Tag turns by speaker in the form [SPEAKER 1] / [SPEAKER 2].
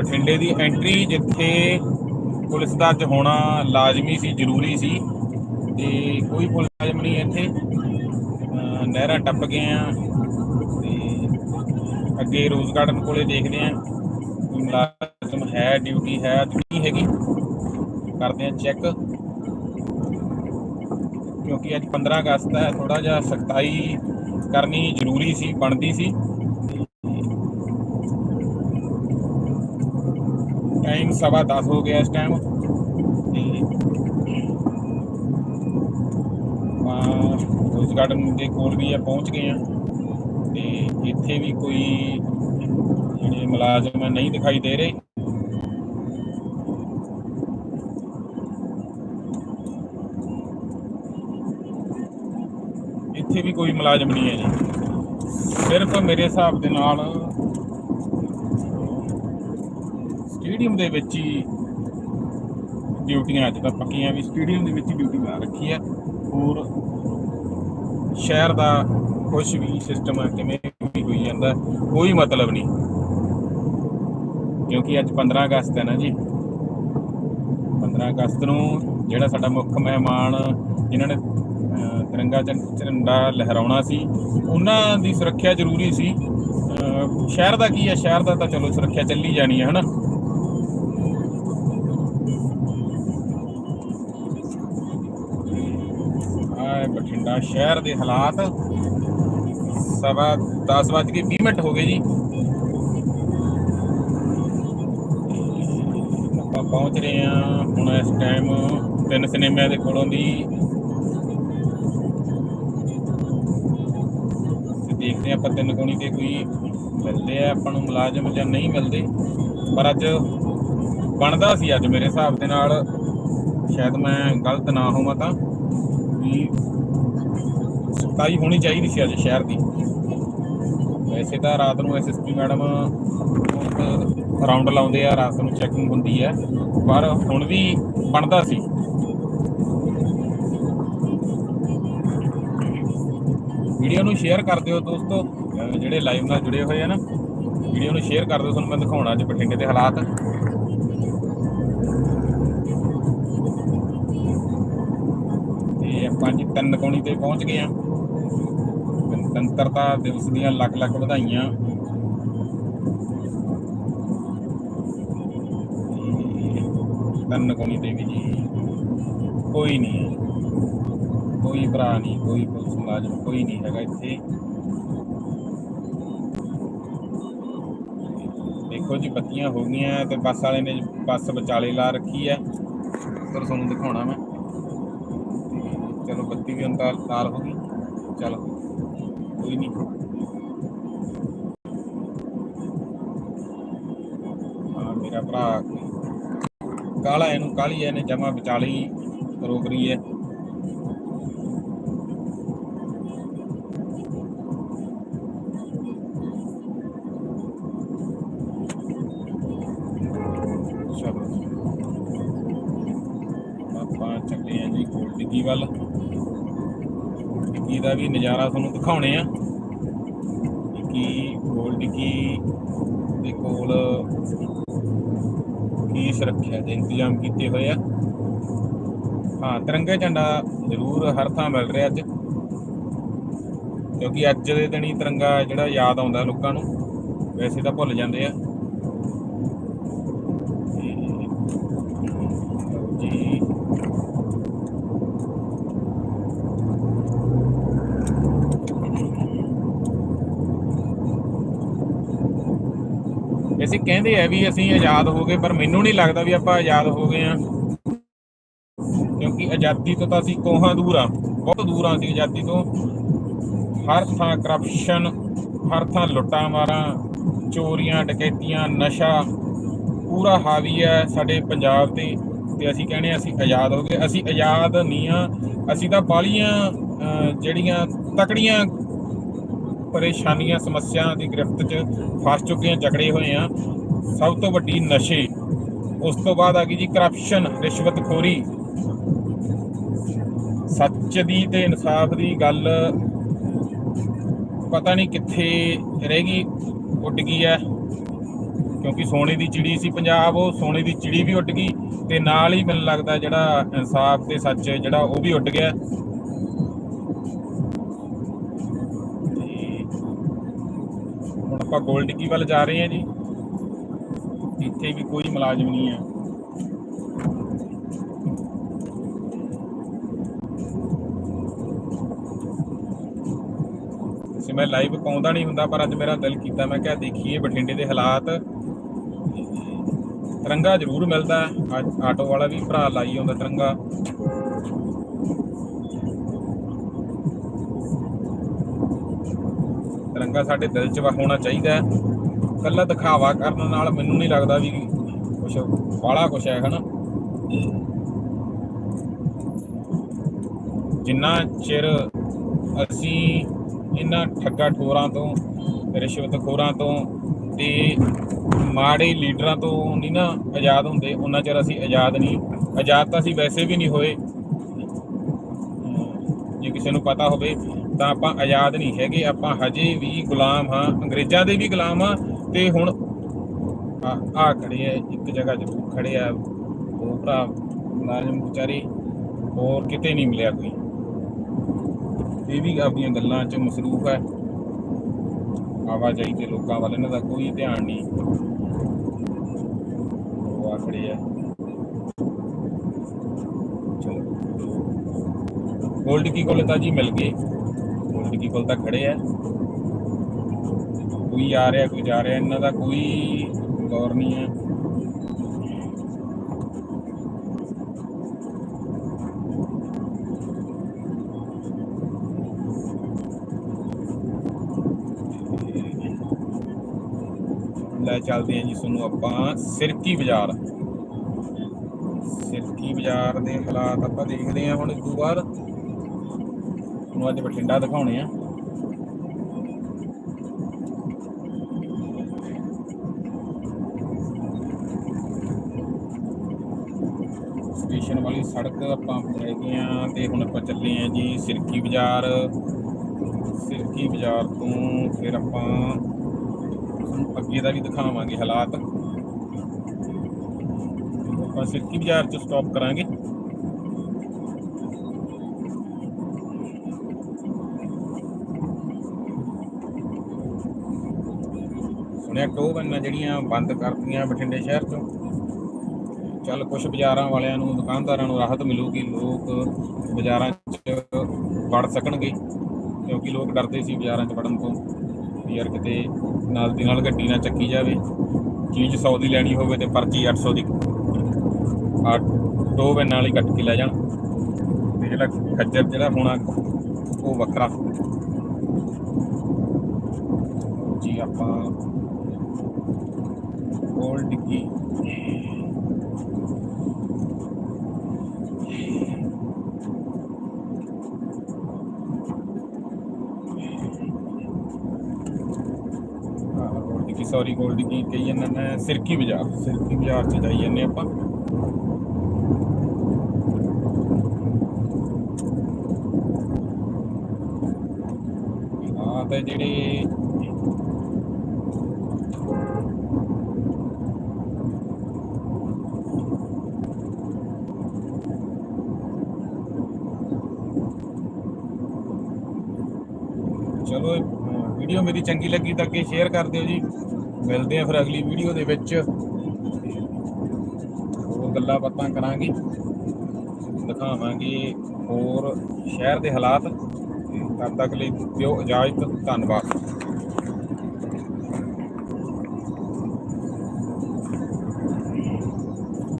[SPEAKER 1] ਬਠਿੰਡੇ ਦੀ ਐਂਟਰੀ ਜਿੱਥੇ ਪੁਲਿਸ ਦਾ ਅੱਜ ਹੋਣਾ ਲਾਜ਼ਮੀ ਸੀ, ਜ਼ਰੂਰੀ ਸੀ ਤੇ ਕੋਈ ਪੁਲਿਸ ਲਾਜ਼ਮ ਨਹੀਂ ਇੱਥੇ। ਨਹਿਰਾਂ ਟੱਪ ਗਏ ਆ ਤੇ ਅੱਗੇ ਰੋਜ਼ ਗਾਰਡਨ ਕੋਲੇ ਦੇਖਦੇ ਆ ਮੁਲਾਜ਼ਮ ਹੈ ਡਿਊਟੀ ਹੈ, ਅੱਜ ਨਹੀਂ ਹੈਗੀ। ਕਰਦੇ ਆ ਚੈੱਕ ਕਿਉਂਕਿ ਅੱਜ 15 ਅਗਸਤ ਹੈ ਥੋੜਾ ਜਿਹਾ ਸਖਤਾਈ ਕਰਨੀ ਜ਼ਰੂਰੀ ਸੀ, ਬਣਦੀ ਸੀ। ਟਾਈਮ ਸਵਾ 10 ਹੋ ਗਿਆ ਇਸ ਟਾਈਮ ਤੇ ਆਪਾਂ ਰੋਜ਼ ਗਾਰਡਨ ਦੇ ਕੋਲ ਵੀ ਆ, ਪਹੁੰਚ ਗਏ ਆ। ਤੇ ਇੱਥੇ ਵੀ ਕੋਈ ਜਿਹੜੇ ਮੁਲਾਜ਼ਮ ਨਹੀਂ ਦਿਖਾਈ ਦੇ ਰਹੇ। ਇੱਥੇ ਵੀ ਕੋਈ ਮੁਲਾਜ਼ਮ ਨਹੀਂ ਹੈ ਜੀ। ਸਿਰਫ ਮੇਰੇ ਹਿਸਾਬ ਦੇ ਨਾਲ ਸਟੇਡੀਅਮ ਦੇ ਵਿੱਚ ਹੀ ਡਿਊਟੀਆਂ ਅੱਜ ਤਾਂ ਪੱਕੀਆਂ ਵੀ ਸਟੇਡੀਅਮ ਦੇ ਵਿੱਚ ਹੀ ਡਿਊਟੀ ਲਾ ਰੱਖੀ ਹੈ ਹੋਰ ਸ਼ਹਿਰ ਦਾ ਕੁਝ ਵੀ ਸਿਸਟਮ ਕਿਵੇਂ ਵੀ ਹੋਈ ਜਾਂਦਾ, ਕੋਈ ਮਤਲਬ ਨਹੀਂ। ਕਿਉਂਕਿ ਅੱਜ 15 ਅਗਸਤ ਹੈ ਨਾ ਜੀ। 15 ਅਗਸਤ ਨੂੰ ਜਿਹੜਾ ਸਾਡਾ ਮੁੱਖ ਮਹਿਮਾਨ ਜਿਨ੍ਹਾਂ ਨੇ ਤਿਰੰਗਾ ਝੰ- ਝੰਡਾ ਲਹਿਰਾਉਣਾ ਸੀ, ਉਹਨਾਂ ਦੀ ਸੁਰੱਖਿਆ ਜ਼ਰੂਰੀ ਸੀ। ਸ਼ਹਿਰ ਦਾ ਕੀ ਹੈ? ਸ਼ਹਿਰ ਦਾ ਤਾਂ ਚਲੋ ਸੁਰੱਖਿਆ ਚੱਲੀ ਜਾਣੀ ਹੈ, ਹਨਾ? ਬਠਿੰਡਾ ਸ਼ਹਿਰ ਦੇ ਹਾਲਾਤ ਸਵਾ 10 ਵੱਜ ਕੇ 20 ਮਿੰਟ ਹੋ ਗਏ ਜੀ। ਆਪਾਂ ਪਹੁੰਚ ਰਹੇ ਹਾਂ ਹੁਣ ਇਸ ਟਾਈਮ ਤਿੰਨ ਸਿਨੇਮਿਆਂ ਦੇ ਕੋਲੋਂ ਦੀ। ਦੇਖਦੇ ਹਾਂ ਆਪਾਂ ਤਿੰਨ ਕੋਣੀ ਤੇ ਕੋਈ ਮਿਲਦੇ ਆ, ਆਪਾਂ ਨੂੰ ਮੁਲਾਜ਼ਮ ਜਾਂ ਨਹੀਂ ਮਿਲਦੇ। ਪਰ ਅੱਜ ਬਣਦਾ ਸੀ ਅੱਜ ਮੇਰੇ ਹਿਸਾਬ ਦੇ ਨਾਲ। ਸ਼ਾਇਦ ਮੈਂ ਗਲਤ ਨਾ ਹੋਵਾਂ ਤਾਂ। ਵੀ ਸਫ਼ਾਈ ਹੋਣੀ ਚਾਹੀਦੀ ਸੀ ਅੱਜ ਸ਼ਹਿਰ ਦੀ। ਵੈਸੇ ਤਾਂ ਰਾਤ ਨੂੰ ਐਸਐਸਪੀ ਮੈਡਮ ਰਾਉਂਡ ਲਾਉਂਦੇ ਆ, ਰਾਤ ਨੂੰ ਚੈਕਿੰਗ ਹੁੰਦੀ ਹੈ। ਪਰ ਹੁਣ ਵੀ ਬਣਦਾ ਸੀ। ਵੀਡੀਓ ਨੂੰ ਸ਼ੇਅਰ ਕਰ ਦਿਓ ਦੋਸਤੋ। ਜਿਹੜੇ ਲਾਈਵ ਨਾਲ ਜੁੜੇ ਹੋਏ ਆ ਨਾ, ਵੀਡੀਓ ਨੂੰ ਸ਼ੇਅਰ ਕਰ ਦਿਓ, ਤੁਹਾਨੂੰ ਮੈਂ ਦਿਖਾਉਣਾ ਅੱਜ ਬਠਿੰਡੇ ਦੇ ਹਾਲਾਤ। ਤੇ ਆਪਾਂ ਜੀ ਤਿੰਨ ਕੋਣੀ ਤੇ ਪਹੁੰਚ ਗਏ ਆ। ਸੁਤੰਤਰਤਾ ਦਿਵਸ ਦੀਆਂ ਲੱਖ ਲੱਖ ਵਧਾਈਆਂ। ਤੇ ਕੋਣੀ ਤੇ ਜੀ। ਕੋਈ ਨਹੀਂ ਕੋਈ ਭਰਾ ਨਹੀਂ, ਕੋਈ ਪੁਲਿਸ ਮੁਲਾਜ਼ਮ, ਕੋਈ ਨਹੀਂ ਹੈਗਾ ਇੱਥੇ। ਦੇਖੋ ਜੀ, ਬੱਤੀਆਂ ਹੋ ਗਈਆਂ ਤੇ ਬੱਸ ਵਾਲੇ ਨੇ ਬੱਸ ਵਿਚਾਲੇ ਲਾ ਰੱਖੀ ਹੈ। ਉੱਧਰ ਤੁਹਾਨੂੰ ਦਿਖਾਉਣਾ ਮੈਂ। ਤੇ ਚਲੋ, ਬੱਤੀ ਵੀ ਅੰਦਰ ਤਾਰ ਹੋ ਗਈ। ਚਲੋ। ਕੋਈ ਨਹੀਂ। ਹਾਂ, ਮੇਰਾ ਭਰਾ ਕਾਲਾ ਇਹਨੂੰ ਕਾਲੀ ਇਹਨੇ ਜਮਾ ਵਿਚਾਲੇ ਹੀ ਰੋਕ ਰਹੀ ਹੈ। ਚਲੋ। ਆਪਾਂ ਚੱਲੇ ਆ ਜੀ ਗੋਲ ਵੱਲ। ਡਿੱਗੀ ਦਾ ਵੀ ਨਜ਼ਾਰਾ ਤੁਹਾਨੂੰ ਦਿਖਾਉਣੇ ਆ। ਕਿ ਗੋਲ ਡਿੱਗੀ ਦੇ ਕੋਲ ਕੀ ਸੁਰੱਖਿਆ ਦੇ ਇੰਤਜ਼ਾਮ ਕੀਤੇ ਹੋਏ ਆ। ਹਾਂ, ਤਿਰੰਗਾ ਝੰਡਾ ਜ਼ਰੂਰ ਹਰ ਥਾਂ ਮਿਲ ਰਿਹਾ ਅੱਜ। ਕਿਉਂਕਿ ਅੱਜ ਦੇ ਦਿਨ ਹੀ ਤਿਰੰਗਾ ਜਿਹੜਾ ਯਾਦ ਆਉਂਦਾ ਲੋਕਾਂ ਨੂੰ, ਵੈਸੇ ਤਾਂ ਭੁੱਲ ਜਾਂਦੇ ਆ ਤੇ ਲਓ ਜੀ ਵੈਸੇ ਕਹਿੰਦੇ ਆ ਵੀ ਅਸੀਂ ਆਜ਼ਾਦ ਹੋ ਗਏ, ਪਰ ਮੈਨੂੰ ਨਹੀਂ ਲੱਗਦਾ ਵੀ ਆਪਾਂ ਆਜ਼ਾਦ ਹੋ ਗਏ ਆ ਕਿਉਂਕਿ ਆਜ਼ਾਦੀ ਤੋਂ ਤਾਂ ਅਸੀਂ ਕੋਹਾਂ ਦੂਰ ਆ ਬਹੁਤ ਦੂਰ ਆ ਅਸੀਂ ਆਜ਼ਾਦੀ ਤੋਂ। ਹਰ ਥਾਂ ਕਰਪਸ਼ਨ ਹਰ ਥਾਂ ਲੁੱਟਾਂ ਮਾਰਾਂ, ਚੋਰੀਆਂ, ਡਕੈਤੀਆਂ, ਨਸ਼ਾ, ਪੂਰਾ ਹਾਵੀ ਹੈ ਸਾਡੇ ਪੰਜਾਬ ਤੇ ਤੇ ਅਸੀਂ ਕਹਿੰਦੇ ਹਾਂ ਅਸੀਂ ਆਜ਼ਾਦ ਹੋ ਗਏ। ਅਸੀਂ ਆਜ਼ਾਦ ਨਹੀਂ ਆ ਅਸੀਂ ਤਾਂ ਬਾਲੀਆਂ ਜਿਹੜੀਆਂ ਤਕੜੀਆਂ ਪਰੇਸ਼ਾਨੀਆਂ, ਸਮੱਸਿਆਵਾਂ ਦੀ ਗ੍ਰਿਫਤ 'ਚ ਫਸ ਚੁੱਕੇ ਆ ਜਕੜੇ ਹੋਏ ਆ ਸਭ ਤੋਂ ਵੱਡੀ ਨਸ਼ੇ, ਉਸ ਤੋਂ ਬਾਅਦ ਆ ਗਈ ਜੀ ਕਰਪਸ਼ਨ ਰਿਸ਼ਵਤਖੋਰੀ। ਸੱਚ ਦੀ ਤੇ ਇਨਸਾਫ ਦੀ ਗੱਲ ਪਤਾ ਨਹੀਂ ਕਿੱਥੇ ਰਹਿ ਗਈ, ਉੱਡ ਗਈ ਹੈ। ਕਿਉਂਕਿ ਸੋਨੇ ਦੀ ਚਿੜੀ ਸੀ ਪੰਜਾਬ, ਉਹ ਸੋਨੇ ਦੀ ਚਿੜੀ ਵੀ ਉੱਡ ਗਈ ਤੇ ਨਾਲ ਹੀ ਮੈਨੂੰ ਲੱਗਦਾ ਜਿਹੜਾ ਇਨਸਾਫ ਤੇ ਸੱਚ ਜਿਹੜਾ ਉਹ ਵੀ ਉੱਡ ਗਿਆ। ਆਪਾਂ ਗੋਲ ਡਿੱਗੀ ਵੱਲ ਜਾ ਰਹੇ ਹਾਂ ਜੀ। ਇੱਥੇ ਵੀ ਕੋਈ ਮੁਲਾਜ਼ਮ ਨਹੀਂ ਹੈ। ਸੀ ਮੈਂ ਲਾਈਵ ਪਾਉਂਦਾ ਨਹੀਂ ਹੁੰਦਾ, ਪਰ ਅੱਜ ਮੇਰਾ ਦਿਲ ਕੀਤਾ, ਮੈਂ ਕਿਹਾ ਦੇਖੀਏ ਬਠਿੰਡੇ ਦੇ ਹਾਲਾਤ। ਤਿਰੰਗਾ ਜ਼ਰੂਰ ਮਿਲਦਾ ਅੱਜ ਆਟੋ ਵਾਲਾ ਵੀ ਭਰਾ ਲਾਈ ਆਉਂਦਾ ਤਿਰੰਗਾ। ਤਿਰੰਗਾ ਸਾਡੇ ਦਿਲ 'ਚ ਹੋਣਾ ਚਾਹੀਦਾ ਹੈ। ਕੱਲਾ ਦਿਖਾਵਾ ਕਰਨ ਨਾਲ ਮੈਨੂੰ ਨਹੀਂ ਲੱਗਦਾ ਵੀ ਕੁਛ ਬਾਹਲਾ ਕੁਛ ਹੈ, ਹਨਾ? ਜਿੰਨਾ ਚਿਰ ਅਸੀਂ ਇਹਨਾਂ ਠੱਗਾ ਠੋਰਾਂ ਤੋਂ ਰਿਸ਼ਵਤਖੋਰਾਂ ਤੋਂ ਤੇ ਮਾੜੇ ਲੀਡਰਾਂ ਤੋਂ ਨਹੀਂ ਨਾ ਆਜ਼ਾਦ ਹੁੰਦੇ, ਉਹਨਾਂ ਚਿਰ ਅਸੀਂ ਆਜ਼ਾਦ ਨਹੀਂ। ਆਜ਼ਾਦ ਤਾਂ ਅਸੀਂ ਵੈਸੇ ਵੀ ਨਹੀਂ ਹੋਏ। ਜੇ ਕਿਸੇ ਨੂੰ ਪਤਾ ਹੋਵੇ ਤਾਂ ਆਪਾਂ ਆਜ਼ਾਦ ਨਹੀਂ ਹੈਗੇ, ਆਪਾਂ ਹਜੇ ਵੀ ਗੁਲਾਮ ਹਾਂ, ਅੰਗਰੇਜ਼ਾਂ ਦੇ ਵੀ ਗੁਲਾਮ ਹਾਂ ਤੇ ਹੁਣ ਆ ਆ ਖੜੇ ਆ, ਇੱਕ ਜਗ੍ਹਾ ਜ਼ਰੂਰ ਖੜੇ ਆ, ਉਹ ਭਰਾ ਮੁਲਾਜ਼ਮ ਵਿਚਾਰੇ ਹੋਰ ਕਿਤੇ ਨਹੀਂ ਮਿਲਿਆ ਕੋਈ। ਇਹ ਵੀ ਆਪਣੀਆਂ ਗੱਲਾਂ 'ਚ ਮਸਰੂਫ ਹੈ। ਆਵਾਜਾਈ ਤੇ ਲੋਕਾਂ ਵੱਲ ਇਹਨਾਂ ਦਾ ਕੋਈ ਧਿਆਨ ਨਹੀਂ। ਉਹ ਆ ਖੜੇ ਆ। ਚਲੋ। ਗੋਲਡ ਕੀ ਕੋਲ ਤਾਂ ਜੀ ਮਿਲ ਗਏ। ਗੋਲਡ ਕੋਲ ਤਾਂ ਖੜੇ ਆ। ਕੋਈ ਆ ਰਿਹਾ, ਕੋਈ ਜਾ ਰਿਹਾ, ਇਹਨਾਂ ਦਾ ਕੋਈ ਗੌਰ ਨਹੀਂ ਹੈ। ਲੈ ਚੱਲਦੇ ਹਾਂ ਜੀ ਤੁਹਾਨੂੰ ਆਪਾਂ ਸਿਰਕੀ ਬਾਜ਼ਾਰ। ਸਿਰਕੀ ਬਾਜ਼ਾਰ ਦੇ ਹਾਲਾਤ ਆਪਾਂ ਦੇਖਦੇ ਹਾਂ ਹੁਣ ਇਸ ਤੋਂ ਬਾਅਦ ਤੁਹਾਨੂੰ ਅੱਜ ਬਠਿੰਡਾ ਦਿਖਾਉਣੇ ਆ। ਸਟੇਸ਼ਨ ਵਾਲੀ ਸੜਕ ਆਪਾਂ ਹੈਗੇ ਆ ਤੇ ਹੁਣ ਆਪਾਂ ਚੱਲੇ ਆ ਜੀ ਸਿਰਕੀ ਬਾਜ਼ਾਰ। ਸਿਰਕੀ ਬਾਜ਼ਾਰ ਤੋਂ ਫਿਰ ਆਪਾਂ ਅੱਗੇ ਦਾ ਵੀ ਦਿਖਾਵਾਂਗੇ ਹਾਲਾਤ। ਆਪਾਂ ਸਿਰਕੀ ਬਾਜ਼ਾਰ ਚ ਸਟਾਪ ਕਰਾਂਗੇ। ਸੁਣਿਆ ਟੋਹ ਬੰਨਾਂ ਜਿਹੜੀਆਂ ਬੰਦ ਕਰਤੀਆਂ ਬਠਿੰਡੇ ਸ਼ਹਿਰ ਚੋਂ? ਚੱਲ ਕੁਝ ਬਾਜ਼ਾਰਾਂ ਵਾਲਿਆਂ ਨੂੰ, ਦੁਕਾਨਦਾਰਾਂ ਨੂੰ ਰਾਹਤ ਮਿਲੂਗੀ, ਲੋਕ ਬਾਜ਼ਾਰਾਂ 'ਚ ਵੜ ਸਕਣਗੇ, ਕਿਉਂਕਿ ਲੋਕ ਡਰਦੇ ਸੀ ਬਾਜ਼ਾਰਾਂ 'ਚ ਵੜਨ ਤੋਂ ਯਾਰ ਕਿਤੇ ਨਾਲ ਦੀ ਨਾਲ ਗੱਡੀ ਨਾ ਚੱਕੀ ਜਾਵੇ। ਚੀਜ਼ 100 ਦੀ ਲੈਣੀ ਹੋਵੇ ਤੇ ਪਰਚੀ 800 ਦੀ ਆ ਦੋ ਵੈਨ ਨਾਲ ਹੀ ਕੱਟ ਕੇ ਲੈ ਜਾਣ। ਤੇ ਜਿਹੜਾ ਖੱਜਰ ਜਿਹੜਾ ਹੋਣਾ, ਉਹ ਵੱਖਰਾ। ਜੀ ਆਪਾਂ ਗੋਲ ਡਿੱਗੀ ਗੋਲ ਡਿੱਗੀ ਸੌਰੀ ਗੋਲ ਡਿੱਗੀ ਕਹੀ ਜਾਂਦਾ ਮੈਂ ਸਿਰਕੀ ਬਾਜ਼ਾਰ। ਸਿਰਕੀ ਬਾਜ਼ਾਰ ਚ ਜਾਈ ਜਾਂਦੇ ਆਪਾਂ। ਹਾਂ, ਤੇ ਜਿਹੜੇ ਚਲੋ ਵੀਡੀਓ ਮੇਰੀ ਚੰਗੀ ਲੱਗੀ ਤਾਂ ਅੱਗੇ ਸ਼ੇਅਰ ਕਰ ਦਿਓ ਜੀ। ਮਿਲਦੇ ਆ ਫਿਰ ਅਗਲੀ ਵੀਡੀਓ ਦੇ ਵਿੱਚ। ਹੋਰ ਗੱਲਾਂ ਬਾਤਾਂ ਕਰਾਂਗੇ। ਦਿਖਾਵਾਂਗੇ ਹੋਰ ਸ਼ਹਿਰ ਦੇ ਹਾਲਾਤ। ਤਦ ਤੱਕ ਲਈ ਦਿਓ ਇਜਾਜ਼ਤ। ਧੰਨਵਾਦ।